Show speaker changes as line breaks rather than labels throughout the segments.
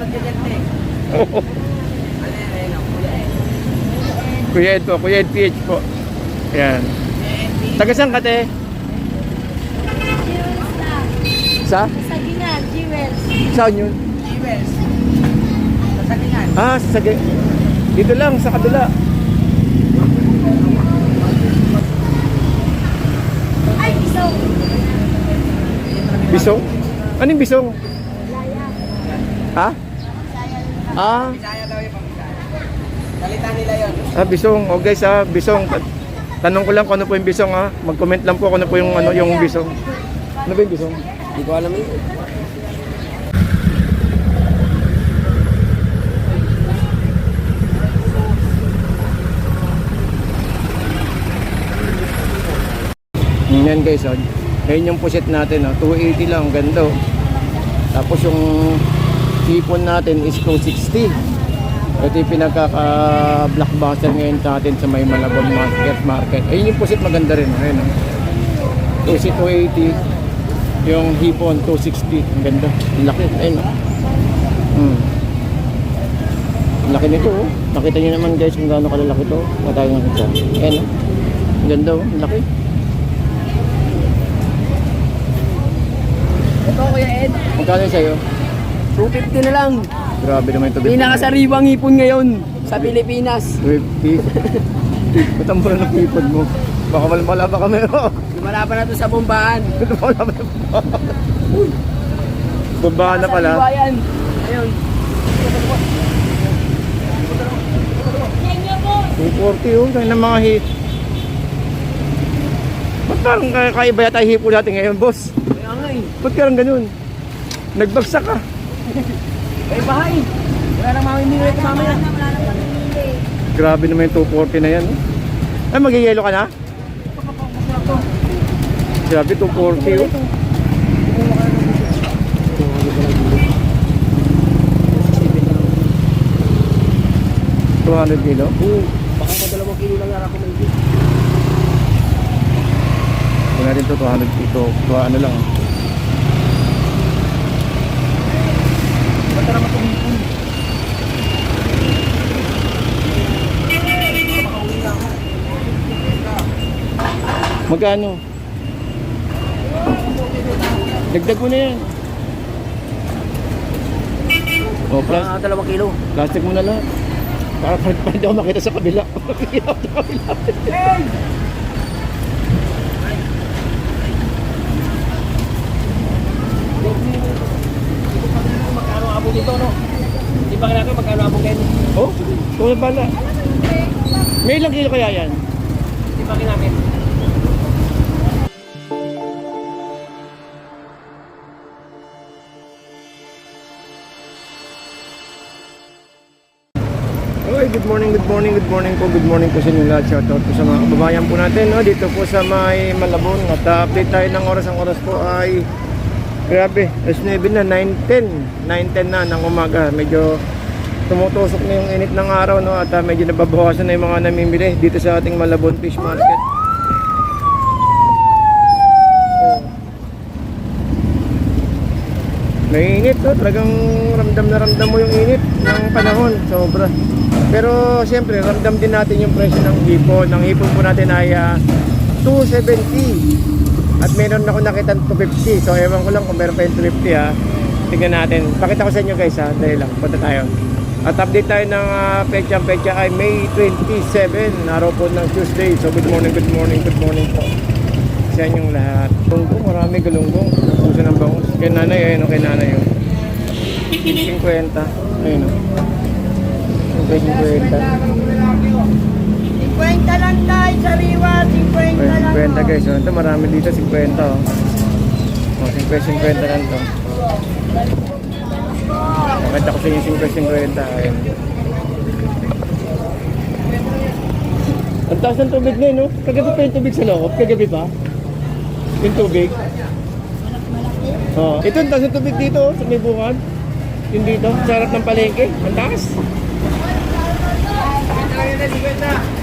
Ang kuya eh.
Ed po, Kuya Ed PH po. Yan. Taga saan ka, te? Sa?
Sa Ginal, Jewels.
Saan yun?
Jewels. Sasalingan.
Ah, sa Dito lang, sa kabila.
Ay, isang.
Bisong? Anong bisong?
Laya.
Ha? Ah,
Bisaya daw yung pamisaya. Salita nila yun.
ah bisong. O guys, ah, bisong. Tanong ko lang kung ano po yung bisong ha. Mag-comment lang po kung ano po yung ano yung bisong. Ano ba yung bisong?
Hindi ko alam yun.
Mm, Yan guys, oh. Ayun yung puset natin, oh. 280 lang, ganda. oh. Tapos yung sipon natin is 260. Ito yung pinagkaka-blockbuster ngayon sa atin sa may Malabon Market Market. Ayun yung puset maganda rin, ayun. Oh. 280. Yung hipon 260. Ang ganda. Ang laki. Ayun. Hmm. Ang Laki nito, oh. Nakita niyo naman guys kung gaano kalalaki to. Matayo nga kita. Ayun, oh. Ang ganda, oh. Ang laki.
Ito kuya Ed.
Magkano sa'yo?
250 na lang.
Grabe naman ito.
Pinakasariwang ipon ngayon sa Pilipinas.
50. Ba't ang mura ng ipod mo? Baka malmala pa kami.
Lumala pa na to sa bombahan.
Wala pa Babahan na pala.
Yan. Ayun.
240 oh. Kaya ng mga hit. Ba't parang kaya- kaiba yata yung hipo natin ngayon, boss?
Kaya nga eh.
Ba't karang ganun? Nagbagsak ka.
Kaya bahay. Wala nang mamimili ito mamaya.
Wala na, wala na pamimili.
Grabe naman yung 240 na yan. oh. Ay, magyayelo ka na? Grabe, 240 oh. Two hundred kilo?
Oo. Baka madalawang kilo lang yara ko may bit.
Kung natin to 200 kilo. Ano lang. ah.
Ba't na naman tumipon?
Magkano? Dagdag mo na yan. O, plus,
Mga dalawang kilo.
plastic mo na lang. Para para para hindi ako makita sa kabila. Makikita ako sa kabila.
Magkano ang abong dito, no? Hindi pa kailangan magkano abong ngayon.
Oh, na bala. May ilang kilo kaya yan?
Hindi pa namin.
Morning, po, good morning po sa inyo lahat. Shoutout po sa mga kababayan po natin, no? dito po sa may Malabon. At uh, update tayo ng oras, ang oras po ay, grabe, alas 9 na, 9.10, 9.10 na ng umaga. Medyo tumutusok na yung init ng araw, no? at uh, medyo nababawasan na yung mga namimili dito sa ating Malabon Fish Market. Mainit to, talagang ramdam na ramdam mo yung init ng panahon, sobra. Pero siyempre, ramdam din natin yung presyo ng hipon. Ang hipon po natin ay ah, 270. At meron ako nakita 250. So ewan ko lang kung meron pa yung 250 ha. Tingnan natin. Pakita ko sa inyo guys ha. Dahil lang, punta tayo. At update tayo ng uh, pecha. Pecha ay May 27. Araw po ng Tuesday. So good morning, good morning, good morning po. Sa inyong lahat. Galunggong, marami galunggong. Puso ng bangus. Kay nanay, ayun o, kay nanay yun. 50. Ayun o. Okay, 50.
50 lang tayo, sariwa. 50 lang.
50 guys, oh. ito marami dito, 50 oh. Oh, 50, 50 lang to. Nakita ko sa inyo 50, 50. Ayun. Ang taas ng tubig ngayon, no? Kagabi pa yung tubig sa loob. Kagabi pa. Yung tubig. Oh, ito ang taas ng tubig dito, oh, sa may bungad. Yung dito, sa harap ng palengke. Ang taas.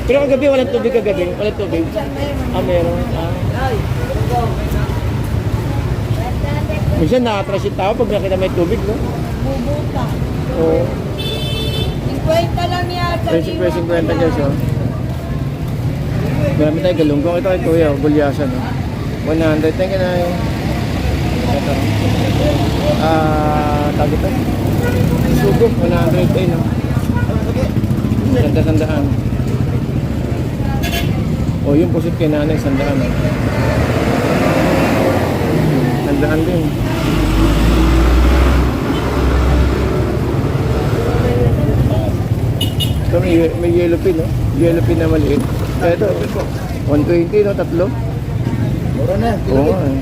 Pero kagabi, walang tubig kagabi. Walang tubig. Ah, meron. Ah. Minsan nakatras yung tao pag nakita may tubig, no?
Bubuta.
Oo.
50 lang.
Presyo presyo 50 guys oh. Marami tayo galunggong. Ito kay Kuya, oh, gulyasan oh. 100. Thank you na Ito. Ah, tag ito. Sugo, 100 ay no. Ganda sandaan. Oh, yung pusit kay nanay, sandaan oh. Sandaan din. Ito may, may yellow pin, no? Yellow pin na maliit. Ito, 120, no? Tatlo.
Mura na.
Oo nga. eh.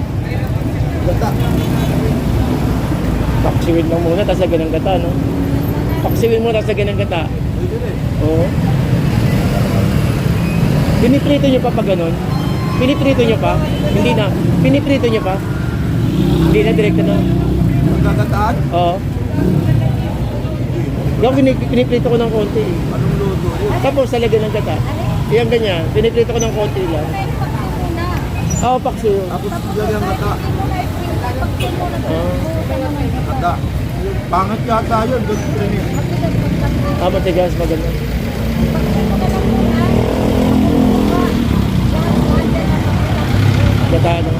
Gata.
Paksiwin mo muna, tapos lagyan ng gata, no? Paksiwin mo, tapos lagyan ng gata.
Pwede na eh.
Oo. Piniprito nyo pa pa ganun? Piniprito nyo pa? Hindi na. Piniprito nyo pa? Hindi na, direkta na.
Magkagataan?
Oo. Yung pinip- piniprito ko ng konti. eh.
Anong luto yun?
Tapos lalagyan ng gata. Yan ganyan. Piniprito ko ng konti lang. Oo, paksiw.
Tapos lagyan gata.
Ah,
Gata. Pangit yata yun. Doon rin eh.
ah matigas, maganda. Gata, no?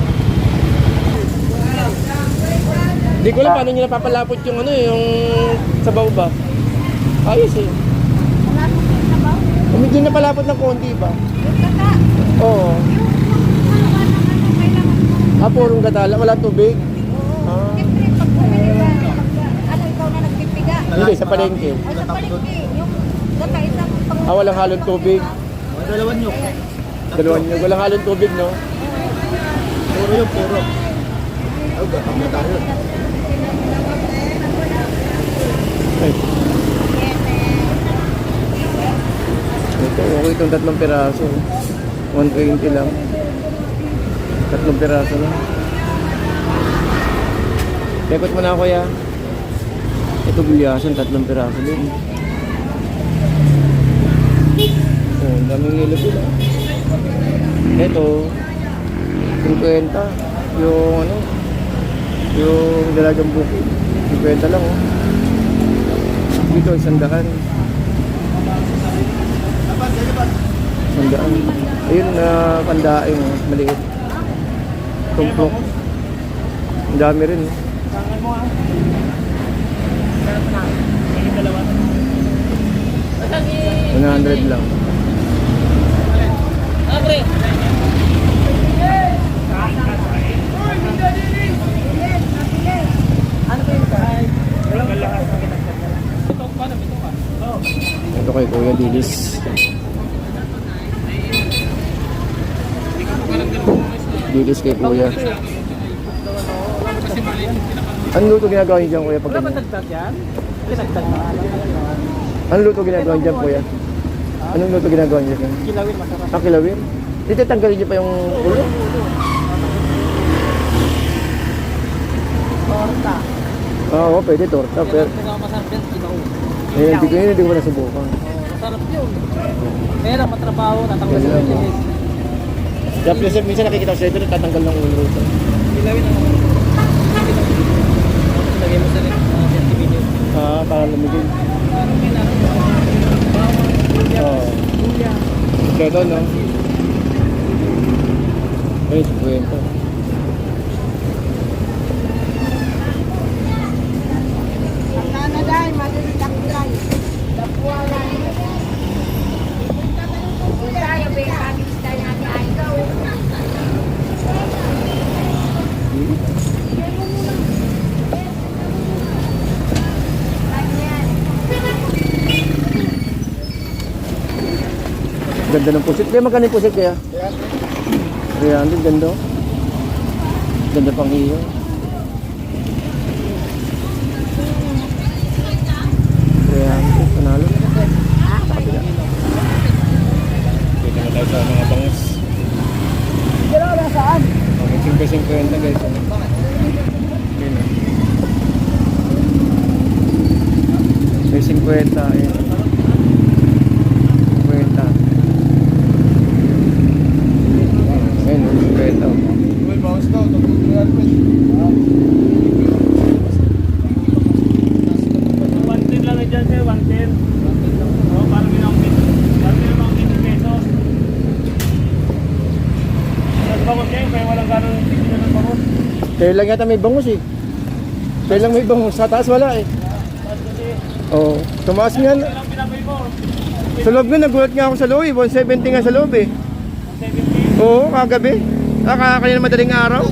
Hindi ko alam paano nyo napapalapot yung ano eh, yung sabaw ba? Ayos eh. Oh, Medyo napalapot ng konti ba? Oo. Ah, purong gata lang. Wala tubig. Ah.
Ano, ikaw na nagpipiga?
Hindi, sa palengke.
O sa palengke, yung gata isang pang...
Ah, walang halong tubig.
Dalawan nyo.
Dalawang nyo. Walang halong tubig, no?
Puro yun, puro. Ay, gatang gata yun.
Ay. Ito, okay itong tatlong piraso. 120 lang. Tatlong piraso lang. Tekot mo na kuya. Ito gulyasan, tatlong piraso din. Oh, daming ilo sila. Ito, 50. Yung ano, yung dalagang bukid. 50 lang oh. Dito, isang daan. Isang daan. Ayun na pandaing, oh, maliit. Tumplok. Ang dami rin. oh. Dalawa. 100 lang. Ito kay Kuya Dilis. Dilis kay Kuya. Anong luto ginagawa niyo dyan, Kuya? Pag ganyan?
na.
Anong luto ginagawa niyo dyan, Kuya? Anong luto ginagawa niyo dyan?
Kilawin masarap.
Ah, kilawin? Dito tanggalin niyo pa yung ulo?
Torta.
Ah, oo, pwede torta. Pero,
Pinakamasarap yan, kilaw.
eh, hindi ko yun, hindi ko pa nasubukan.
Masarap yun. Pero matrabaho, natanggal
Yan
linis.
Kaya minsan, nakikita ko sa ito, tatanggal ng ulo rito.
Kilawin ang Lagay mo sa rin, mga 30 minutes.
Ah, para lumigin. Oo. Ito, no? Ay, kwento.
Ang nanaday, lang. Tayo, be, kami tayo natin ay ikaw.
Ganda ng pusit. Kaya magkano yung pusit kaya? 300, ganda. oh. Ganda pang iyo. Panalo. Dito na tayo sa mga bangus.
Pero wala saan?
Okay, 5-50 guys. Ano? Yun, oh. May 50, ayan. 50. Ayan, oh, 50.
Uy, bawas daw. Tagputulan mo.
dyan sir, 110. Oo, parang ginawang Parang ginawang 20 pesos. Mas bangus yan, kaya walang ganun tignan ng bangus.
Kaya lang yata may bangus eh. Kaya lang may bangus. Sa taas wala eh. Oo. Tumaas nga. Sa loob nga, nagulat nga ako sa loob eh. 170 nga sa loob eh.
70.
Oo, kagabi. Ah, ka- kanina madaling araw.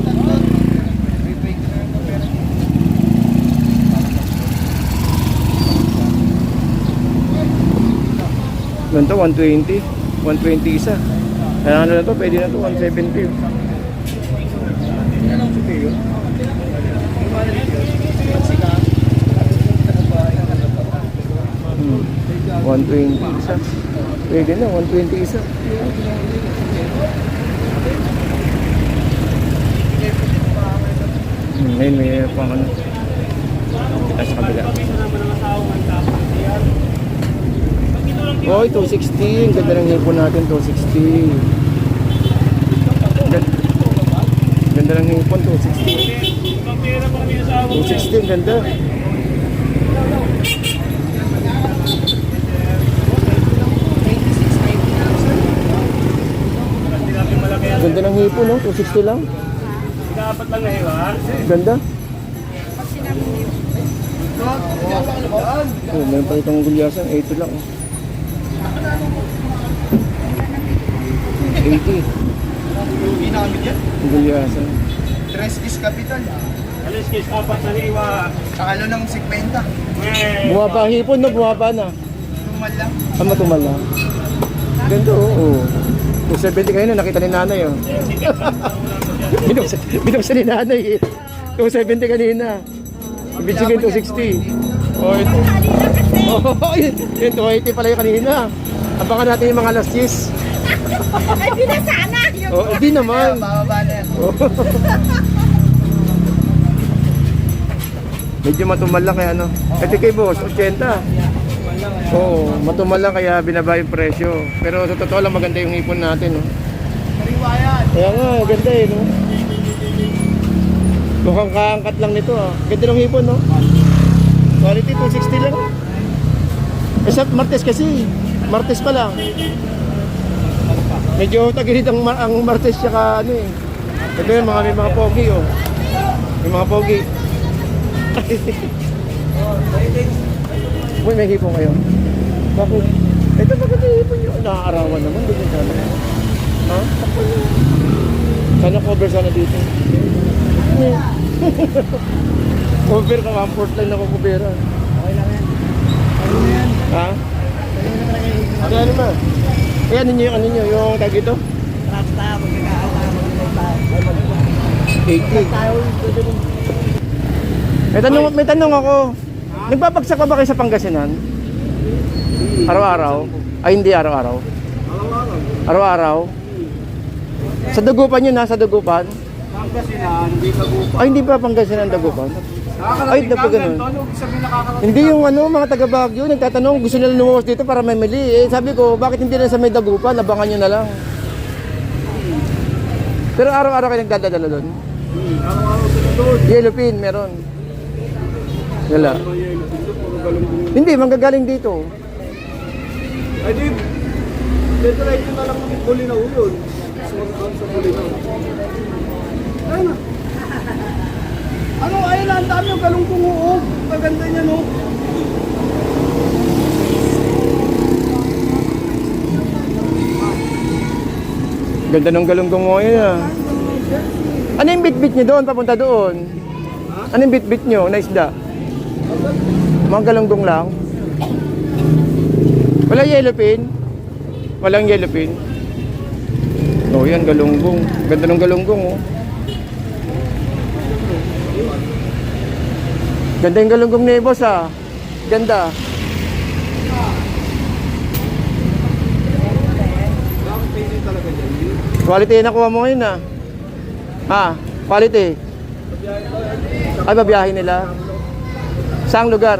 Ganito, 120. 120 isa. Kaya ano na to, pwede na to, 170. Hmm. 120 isa. Pwede na, 120 isa. Hmm, ngayon may pang ano. Kabila.
Tapos lang
Oy, 260. Ang ganda ng hipon natin, 260. Ganda, ganda ng hipon, 260.
Ibang pera pa kami asawa ko yan.
260, ang ganda. Ganda ng hipon, no? 260 lang.
Dapat lang na hiwa.
Ganda. Oh, meron pa itong gulyasan, 80 lang. oh. 80.
Yung ginamit yan.
Ang gulyasan.
Tres is capital.
Alis case, apat na hiwa.
Sa ano ng 50.
Eh,
Bumaba ang hipon, no? Bumaba na.
Tumal lang.
Ah, matumal lang. Ganda, oo. Oh. 270 kayo na, nakita ni nanay, oh. binuksan, binuksan ni nanay, eh. 270 kanina. Ibig sabihin 260. Oh, ito. Oh, yun, 280 pala yung kanina. Abangan natin yung mga last years.
Ay, binasana! Yung
Oh, hindi naman.
Bababa na yan.
Oh. Medyo matumal lang kaya ano. Ito kay boss, 80. Oo, matumal lang kaya binaba yung presyo. Pero sa totoo lang maganda yung ipon natin. No?
Kariwa yan.
Kaya nga, ganda eh. No? Mukhang kaangkat lang nito ah. Ganda ng ipon no? Quality 260 lang. Eh sa Martes kasi. Martes pa lang. Medyo tagilid ang, ma- ang Martes tsaka ano eh. Ito yung mga may mga pogi oh. May mga pogi. Uy, may hipon kayo. Bakit? Ito bakit may hipon nyo? Nakaarawan naman. Ko sana. Ha? Sana cover sana dito. cover ka, one fourth line ako cover.
Okay lang yan. Ano yan?
Ha? Ano ano ba? Kaya ano nyo yung ano nyo, yung tag ito?
Rasta, magkakaalam.
80.
Pwede mo.
May tanong, may tanong ako. Nagpapagsak ka ba kayo sa Pangasinan? Araw-araw? Ay, hindi araw-araw.
Araw-araw.
Sa Dagupan yun ha, sa Dagupan?
Pangasinan, hindi kagupa.
Ay, hindi pa Pangasinan Dagupan? Ay, ganun.
sabihin nakakarating
Hindi yung ano, mga taga Baguio, nagtatanong, gusto nila lumuwas dito para may mali. Eh, sabi ko, bakit hindi na sa may Dagupan? Abangan nyo na lang. Pero araw-araw kayo nagdadala doon?
Hmm, Araw-araw sila doon.
Yellow pin, meron. Wala.
Hindi
manggagaling dito.
Ay di, detry na lang ng huli na uyon. Sa mga sa huli na. Ayun na. Ano, ayun na, ang dami yung galong kumuog. Kaganda niya, no?
Ganda ng galunggong mo yun ah. Ano yung bit-bit nyo doon, papunta doon? Ano yung bit-bit nyo na isda? Mga galunggong lang? Wala yellow pin? Walang yellow pin? Oh, yan, galunggong. Ganda ng galunggong, oh. Ganda yung galunggong ni boss, ah. Ganda. Quality na nakuha mo ngayon, ah. Ha? Quality? Ay, babiyahin nila? Saang lugar?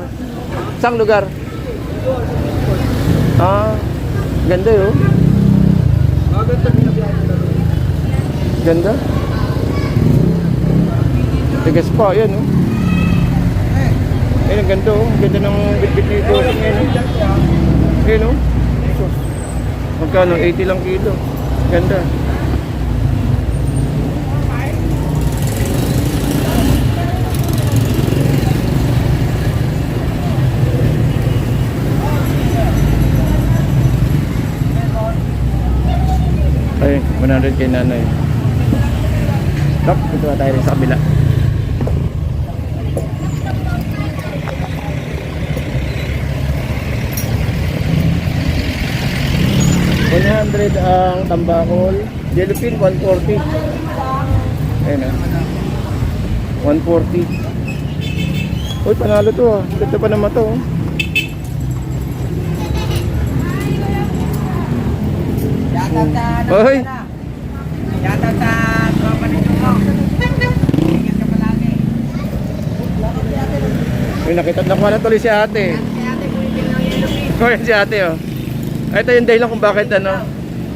Saang lugar? Ah, ganda yun.
Nila doon.
Ganda. Tigas pa, yan oh. Ayun, ang ganda oh. Ganda ng bitbit ni Bossing ngayon. oh. Ayun oh. Magkano? 80 lang kilo. Ganda. Ay, 100 kay nanay. Ito na tayo rin sa kabila. One hundred ang tambakol. Jellyfin, 140. Ayun na. 140. Uy, panalo to ah. Ganda pa naman to. Hoy!
Yata sa... Tropa ni Tungo. Ingat ka palagi.
Uy, nakita nakuha na tuloy si ate.
Ate, bumibili ng yellow pin.
Oh, yan si ate oh. Ito yung dahilan kung bakit ano.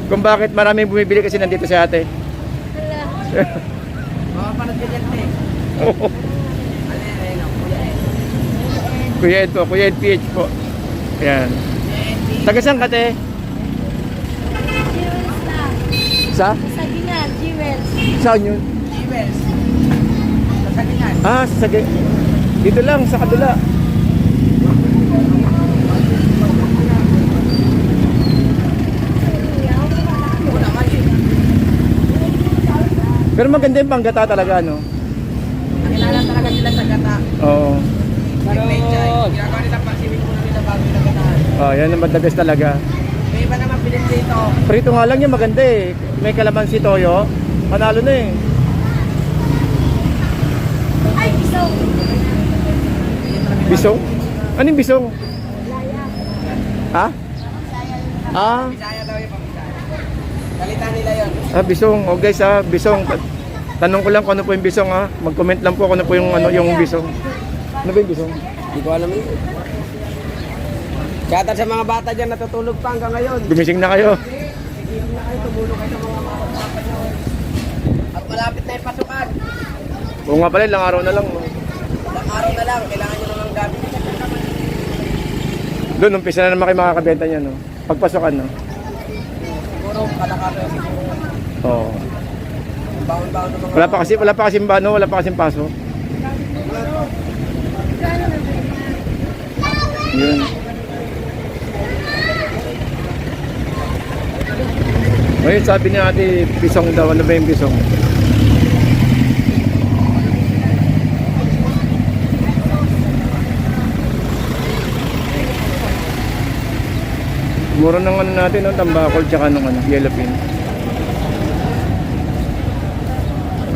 Kung bakit maraming bumibili kasi nandito si ate.
Oo, yan, ayun, oh, kuya
Ed po, Kuya Ed PH po. Yan. Taga saan ka te?
Jewels lang.
Sa?
Sa Ginal, Jewels.
Saan yun?
Jewels. Sasagingan.
Ah, sa Dito lang, sa kabila.
Ako naman eh.
Pero maganda yung panggata talaga, no?
Nakilala talaga sila sa gata.
Oo.
Pero... Ginagawa nila pa, siwing muna nila bago nila gataan.
Oh, yan ang best talaga.
May iba naman pilit dito.
Prito nga lang yung maganda eh. May kalamansi toyo. Panalo na eh.
Ay, isang.
Bisong? Anong bisong?
Laya.
Ha? Ah,
pamisaya. Kalitan nila yun.
ah bisong. Oh guys ah, bisong. Tanong ko lang kung ano po yung bisong ha. Mag-comment lang po kung ano po yung ano yung bisong. Ano ba yung bisong?
Hindi ko alam yun. Kaya sa mga bata dyan natutulog pa hanggang ngayon.
Gumising na kayo.
Sigilin na kayo, tumulong kayo sa mga nyo. At malapit na yung pasukan.
Oo nga pala, ilang araw na lang.
Ilang araw na lang, kailangan nyo naman gamit.
Doon, umpisa na naman kayo makakabenta niya, no? Pagpasukan, no?
Siguro kalakato siguro.
Oo.
Baon-baon ng mga...
Wala pa kasi, wala pa kasi ano, wala pa kasi paso. Yun. Ngayon sabi ni ate, bisong daw. Ano ba yung bisong? Mura ng ano natin, no? tambakol tsaka ng ano, yellow pin.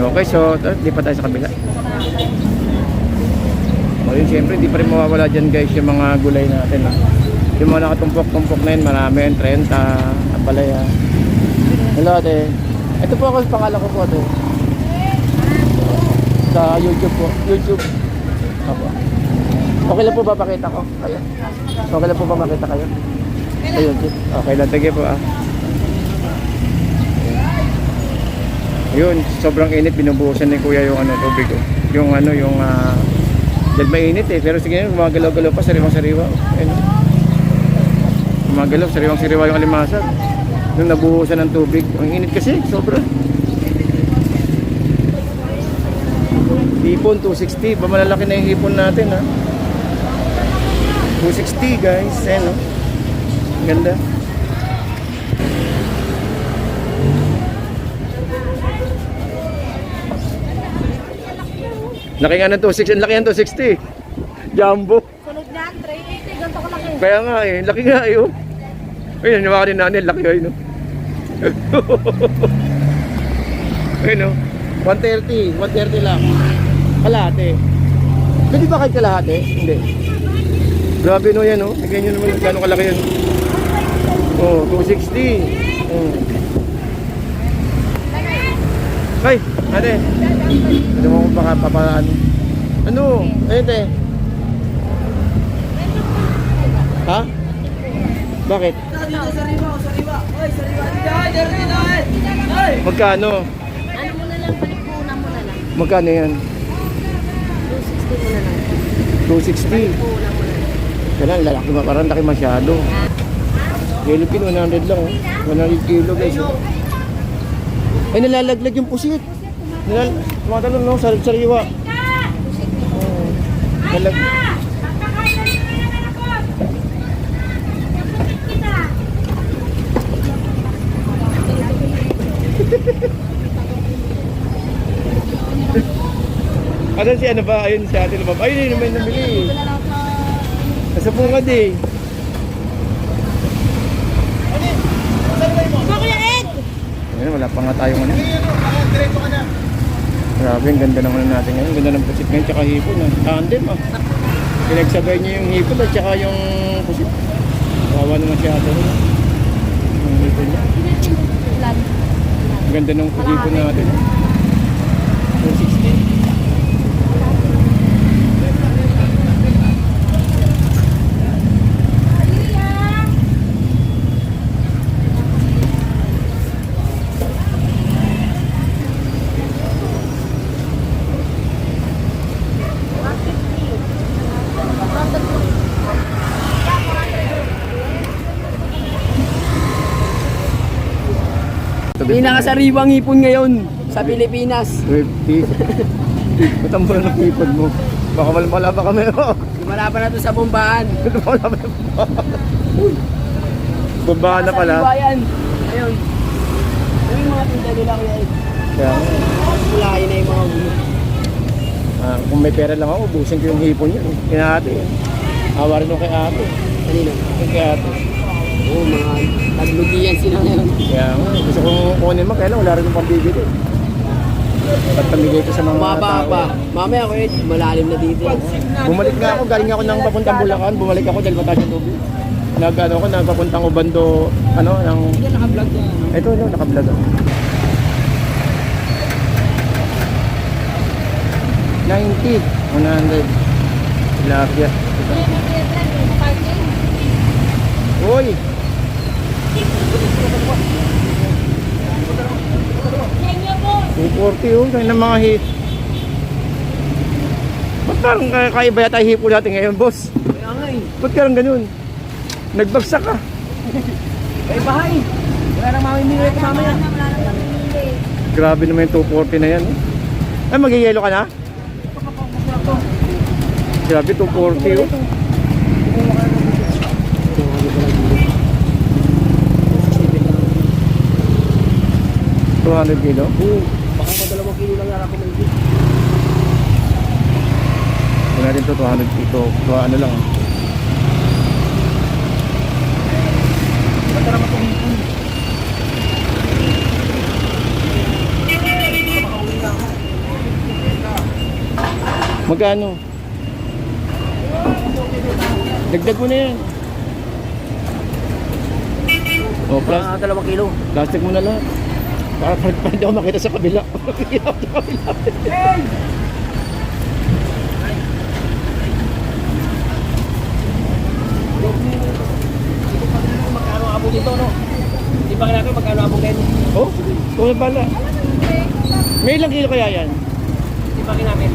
Okay, so di pa tayo sa kabila. O yun, syempre, di pa rin mawawala dyan guys yung mga gulay natin. Ha? Yung mga nakatumpok-tumpok na yun, marami yun, 30, apalaya. Hello ate. Ito po ako, pangalan ko po ate. Sa YouTube po. YouTube. Apo. Okay lang po ba pakita ko? Kayo? Okay lang po ba makita kayo? Ayun, okay lang. Sige po ah. Yun, sobrang init, binubuhusan ni kuya yung ano, tubig ko. Yung ano, yung ah, dahil mainit eh, pero sige, gumagalaw-galaw pa, sariwang-sariwa. Ayun. Gumagalaw, sariwang-sariwa yung alimasag. Nung nabuhusan ng tubig, ang init kasi, sobra. Hipon, 260. Ba malalaki na yung hipon natin ha. 260 guys, ayun no. Ganda. Laki nga ng 260, ang laki ng 260. Jumbo.
Sunod niyan, 380. Ganito ko eh.
Kaya nga eh, laki nga eh. Oh. Ayun, nawa rin natin, laki ayun. Oh. ayun oh. 130, 130 lang. Kalahati. Pwede ba kahit kalahati? Hindi. Grabe no yan oh. Tignan nyo naman kung gano'ng kalaki yan. Oh, 260. Oh. Ay, ate. Ano mo baka papaano? Ano? Ayun te. Ha? Bakit?
Sariwa, sariwa. Oy, sariwa. Ay.
Magkano?
Ano mo na lang, palikuna mo na lang.
Magkano yan?
260 mo na lang.
260. Kaya lalaki ma, parang laki masyado. Yellow pin, 100 lang. oh. 100 kilo guys. oh. Ay, nalalaglag yung pusit. Nalal... Tumatalon no, sa sariwa. Oh, nalag... Ano si ano ba? Ayun si ate lumab. Ayun yun naman namili. Nasa bungad eh. Ayun, wala pa nga tayong ano. Grabe, ang ganda naman natin ngayon. Ganda ng pusit ngayon, tsaka hipon. Ah. Tandem ah. Pinagsabay niya yung hipon at tsaka yung pusit. Kawawa naman si ate. no? Yung hipon niya. Ang ganda ng hipon natin. 260.
Pinakasariwang ipon ngayon sa Pilipinas.
50. Ba't ang mura ng hipon mo? Baka malmala pa kami. oh.
Wala pa na to sa bombahan.
Wala pa yung Bumbahan na pala.
Yan. Ayun. Ano yung mga tinda nila kuya Ed?
Kaya,
Mulahin na yung mga gulo.
ah, kung may pera lang ako, ubusin ko yung hipon yun. Kaya ate. Awa rin nung kay ate.
Kanino?
Kay ate.
Oo, mga taglugian sila ngayon.
Kaya nga, gusto kong kunin mo, kaya lang wala rin yung pambibili. Ba't pamigay ko sa mga
Mababa
tao?
pa. Mamaya kuya Ed, malalim na dito. eh.
Bumalik nga ako, galing ako ng papuntang Bulacan, bumalik ako dahil mataas yung tubig. Nag ano ako, nagpapuntang Ubando, ano, ng...
Yan, naka-vlog yan. ano?
Ito, no, naka-vlog ako. 90, 100. Tilapia. Uy! 240 oh, tayo ng mga hit. Ba't parang ka- kaiba yata yung hipo natin ngayon, boss?
Kaya nga eh.
Ba't parang ganun? Nagbagsak ka.
Ay, bahay. Wala nang mamimili ito mamaya.
Grabe naman yung 240 na yan. Eh. Ay, magigelo ka na? Grabe, 240 oh. Two hundred kilo?
Baka madalawang kilo lang yara ko may.
Kung natin to 200 kilo, to ano lang.
Ba't naman itong hipon?
Magkano? Dagdag mo na yan. O,
Mga dalawang kilo.
plastic mo na lang. Para para para hindi ako makita sa kabila. Makita ako sa kabila.
Magkano abong dito, no? Hindi pa natin magkano abong dito.
Oh, na pala. May ilang kilo kaya yan?
Hindi pa namin.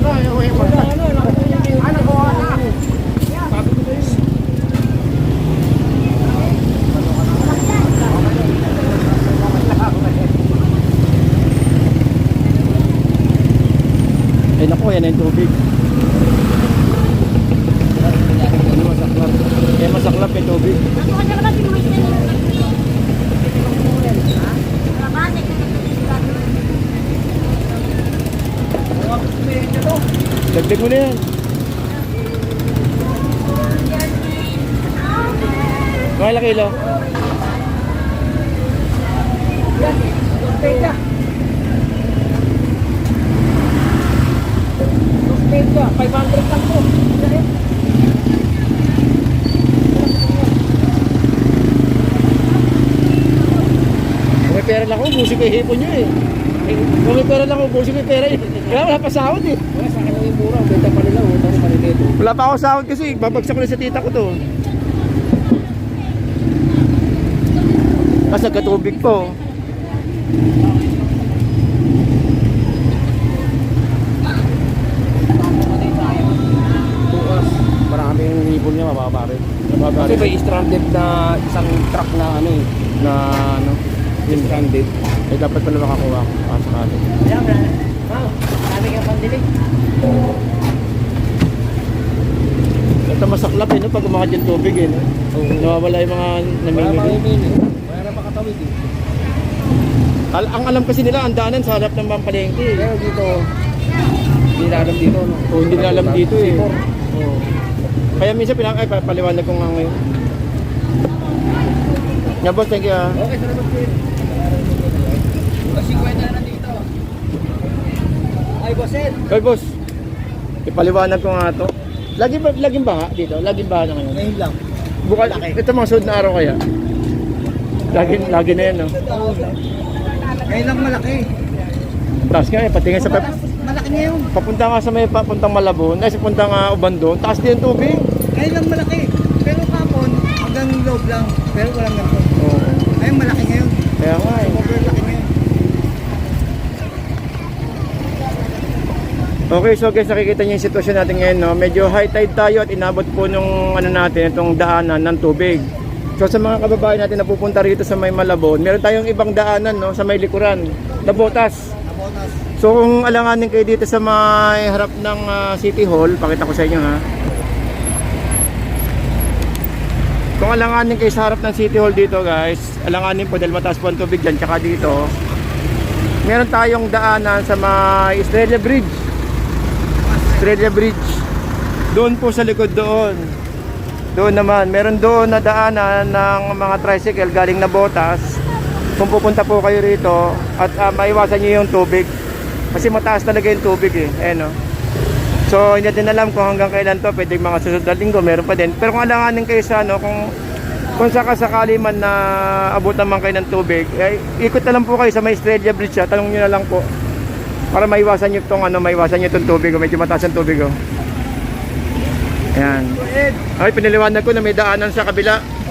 Ano, yung yung
Ano, ano, ano, kuha na. Sabi ko sa'yo.
Naku, yan yung tubig. Masaklap? Eh masaklap yung tubig. Dagdag mo na yan. Ilang kilo?
Pega. Pega, 500 lang po.
Ako, ubusin ko yung hipon nyo eh. Eh, Kung may pera lang ako, ubusin ko pera eh. Kaya wala pa sahod eh.
Wala sa akin lang yung mura. Benta pa nila. Utang pa nila ito.
Wala pa ako sahod kasi babagsak ko na sa tita ko to. Tapos nagkatubig po. Bukas, marami yung hipon niya mababa rin. Mababa
Kasi may stranded na isang truck na ano eh,
na ano, yun
stranded.
eh dapat pala makakuha ko ah, sakali.
Ayan, bro. Wow, sabi ka pandilig.
Ito masaklap eh, no? pag umakad yung tubig eh. No? Nawawala yung mga
Wala
namimili.
mamimili. Wala na makatawid eh.
Al- ang alam kasi nila, ang daanan sa harap ng Pampalengke. eh.
Pero dito, hindi na alam dito, no?
Oo, hindi na alam dito eh. Kaya minsan pinaka ay pa- paliwanag ko nga ngayon. Yeah, boss, thank you ah.
Okay, salamat po. Kasi kwenta na.
Ay, bossed.
Hoy boss, ipaliwanag ko nga to. Lagi ba, laging baha dito? Laging baha na ngayon?
Ngayon lang.
Bukal, ito mga sunod na araw kaya? Lagi, lagi na yan, no?
Ngayon lang malaki.
Taas nga eh, patingin sa pap-
Malaki na yun.
papunta nga sa may papuntang Malabon, ay sa puntang uh, Ubandon, taas din tubig.
Ngayon lang malaki. Pero kapon, hanggang loob lang. Pero walang ganito.
Oo.
Ngayon malaki ngayon.
Kaya nga eh.
Sobrang laki ngayon.
Okay, so guys, nakikita niyo yung sitwasyon natin ngayon, no? Medyo high tide tayo at inabot po nung ano natin, itong daanan ng tubig. So sa mga kababayan natin na pupunta rito sa may Malabon, meron tayong ibang daanan, no? Sa may likuran, Labotas.
Nabotas.
So kung alanganin kayo dito sa may harap ng ah, City Hall, pakita ko sa inyo ha. Kung alanganin kayo sa harap ng City Hall dito guys, alanganin po dahil mataas po ang tubig dyan, tsaka dito. Meron tayong daanan sa may Estrella Bridge. Estrella Bridge. Doon po sa likod doon. Doon naman, meron doon na daanan ng mga tricycle galing na botas. Kung pupunta po kayo rito at ah, maiwasan nyo yung tubig. Kasi mataas talaga yung tubig eh. Ayan o. So hindi natin alam kung hanggang kailan to. Pwede mga susunod na linggo, meron pa din. Pero kung alanganin kayo sa ano, kung kung sakasakali man na abutan man kayo ng tubig, eh, ikot na lang po kayo sa may Estrella Bridge. Ha. Tanong nyo na lang po. Para maiwasan nyo itong ano, maiwasan nyo itong tubig. O, medyo mataas ang tubig. Oh. Ayan. Ay, pinaliwanag ko na may daanan sa kabila.